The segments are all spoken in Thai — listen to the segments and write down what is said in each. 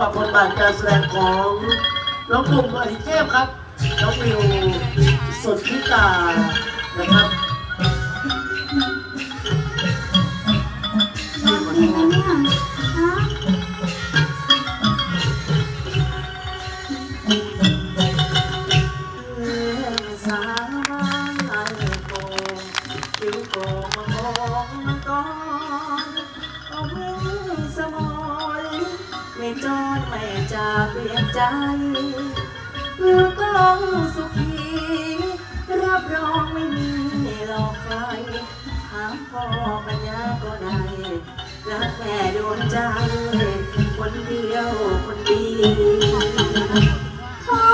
กับบทบาทการแสดงของน้องกลุ่มอริเทพครับ น้องวิวสุดพิตานะครับ ไม่อนไม่จะเปลี่ยนใจเพื่อต้องสุขีรับรองไม่มีหลอกใครถาพ่อปัญญาก็ได้รักแม่โดนใจ คนเดียวคนดีพ่อ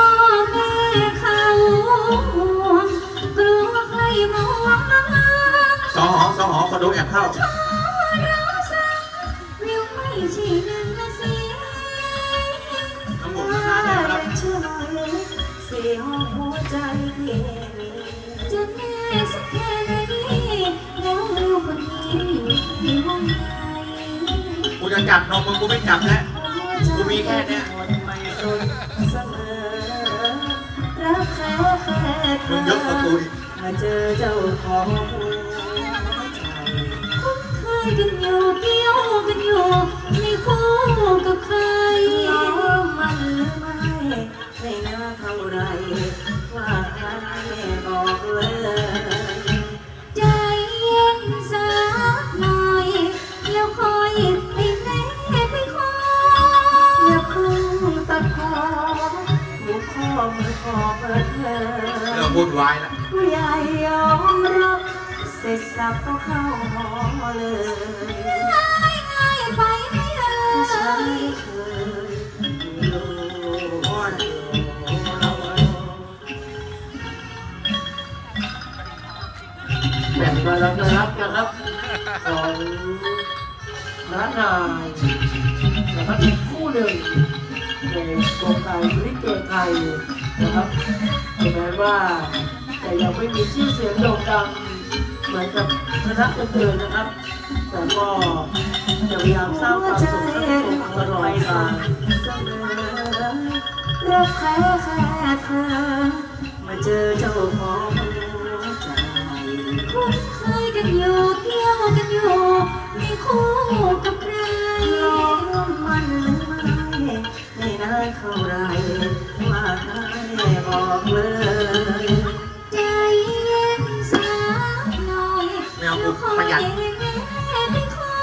แม่เขาห่วงกลัวใครมองน้องสองหอสองหอคอนโดแอบเข้า หัวใจพี่มีจะแน่สักแค่ไหนแล้วลูกคนนี้อยู่ห้องไหนกูจะจับนมมึงกูไม่จับแล้ว กูมีแค่เนี้ยไม่สนเสมอรักแค่แค่เธมึองเยอะกว่ากูอีกมาเจอเจ้าของหัวใจ คุ้นเคยกันอยู่เกี่ยวกันอยู่ในคู่กับใคร คอมือคอเปิดเริ่มวุ่นวายแล้วผู้ใหญ่ยอมรับเสร็จสับก็เข้าหอเลยง่ายง่ายไปไม่เลฉันยเคยมีลูกแบ่งมาแล้วนะครับนะครับของน้านายนะครับอีกคู่หนึ่งในวงการลิเกไทย นะครับถึงแม้ว่าแต่ยังไม่มีชื่อเสียงโด่งดังเหมือนกับคณะอื่นๆนะครับ แต่ก็จะพยายามสร้างความสุขให้กับคนตลอดกาลเรักแค่แค่เธอมาเจอเจ้าของหัวใจคุ้นเคยกันอยู่เกี่ยวกันอยู่ในคู่กับใครน้องมันหรือไม่ไม่นา เท่าไรว่าให้บอกเลยใจเย็นสักหน่อยไม่เอาแล้วคกูอยประหยัดให้แม่ไปคอ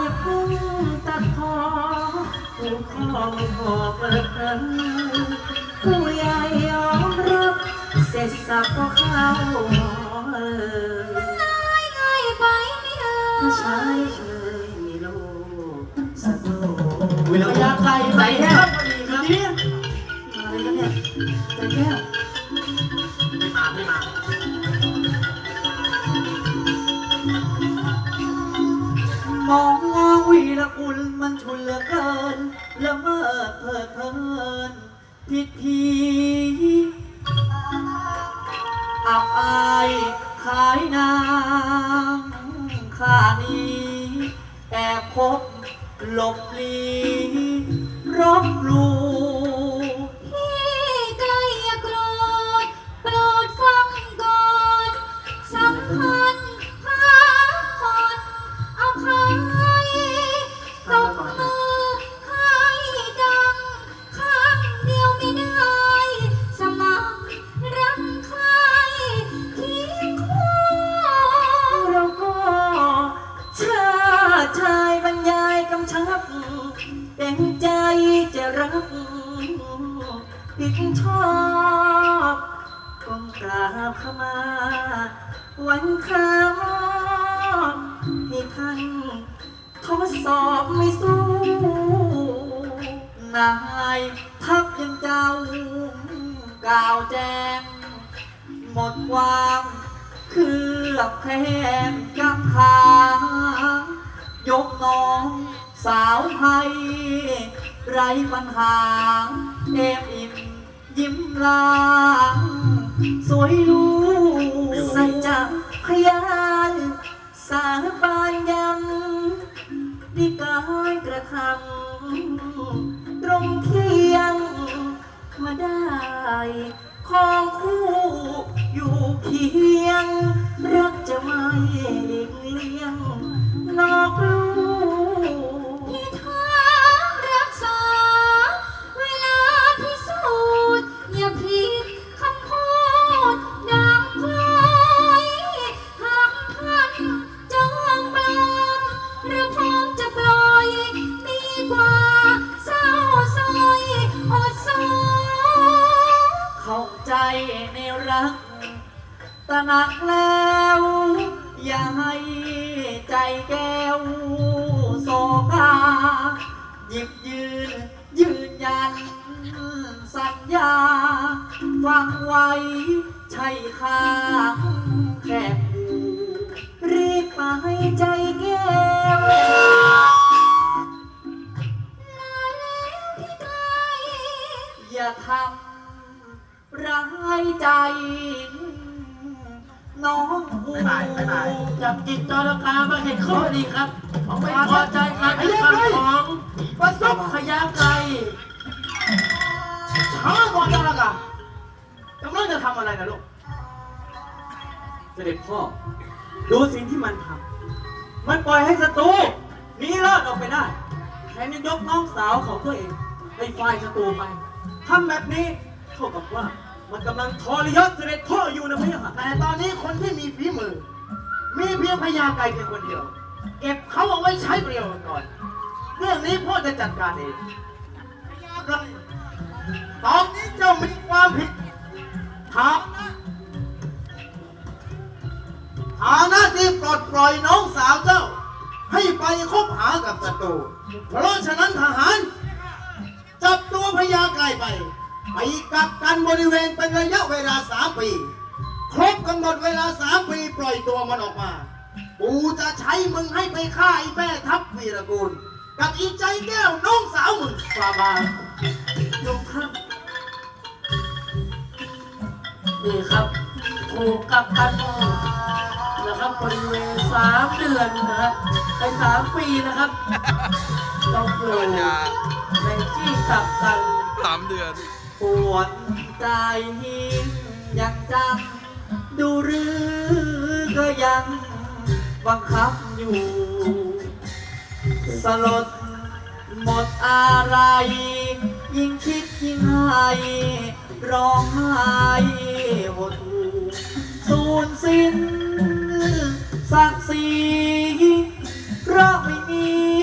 อย่าเพุ่งตัดคอหูคอไม่พอเปิดเผยผู้ใหญ่ยอมรับ เสร็จสับก็เข้าหอเลย ง่ายง่ายไปไม่เอ่ผู้ยชายเคยมีลูกสักลูกอยแล้วยาไก่ใจใเลือเกินละเมอเพลิดเพลินผิดพีอับอายขายนางข้านี้แอบคบหลบหลีรบหลู เป็นใจจะรักผิดชอบก้มกราบขมา วันคราวให้ท่านทดสอบไม่สู้ นายทัพยังเจ้ากล่าวแจ้งหมดความคือแค้นกำคายกน้อง สาวไทย ไรปัญหาเอมอิ่มยิ้มลางสวยรู้สัจจพยานสารบานยังดีการกระทำตรงเคียง มาได้ของคู่อยู่เคียง รักจะไม่เลี่ยงนอกรู ตระหนักแล้ว อย่าให้ใจแก้วโศกาหยิบยืนยืนยัน สัญญาฟังไว้ ใช่ข้าแค่รีบมาให้ใจแก้วอย่าทำร้ายใจ น้องกูบ๊ายบายบ๊ายบาย จับจิตจรกามาเห็นข้อดีครับไม่พอใจการกระทำของประสบขยาไกรช้าก่อนจรกากำลังจะทำอะไรนะลูกเสด็จพ่อ ดูสิ่งที่มันทำ มันปล่อยให้ศัตรูหนีรอดออกไปได้แถมยังยกน้องสาวของตัวเองให้ฝ่ายศัตรูไปทำแบบนี้เท่ากับว่า มันกำลังทรยศเสด็จพ่ออยู่นะพี่ค่ะแต่ตอนนี้คนที่มีฝีมือ มีเพียงพญาไก่เพียงคนเดียว เก็บเขาเอาไว้ใช้ประโยชน์ก่อน เรื่องนี้พ่อจะจัดการเองพญาไก่ตอนนี้เจ้ามีความผิดถามนะฐานะที่ปลดปล่อยน้องสาวเจ้า ให้ไปคบหากับศัตรูเพราะฉะนั้นทหาร จับตัวพญาไก่ไป ไปกักกันบริเวณเป็นระยะเวลาสามปี ครบกำหนดเวลาสามปีปล่อยตัวมันออกมาปูจะใช้มึงให้ไปฆ่าไอ้แม่ทัพวีรกูล กับอีใจแก้วน้องสาวมึงฟาบาทยงท่านนี่ครับถูกกักกันนะครับบริเวณสามเดือนนะครับในสามปีนะครับต้องอยู่ในที่กักกันสามเดือน ปวดใจยังจังดูหรือก็ยังบังคับอยู่ สลดหมดอะไร ยิ่งคิดยิ่งให้ร้องไห้หดหูสูญสิ้นศักดิ์ศรีเพราะไม่มี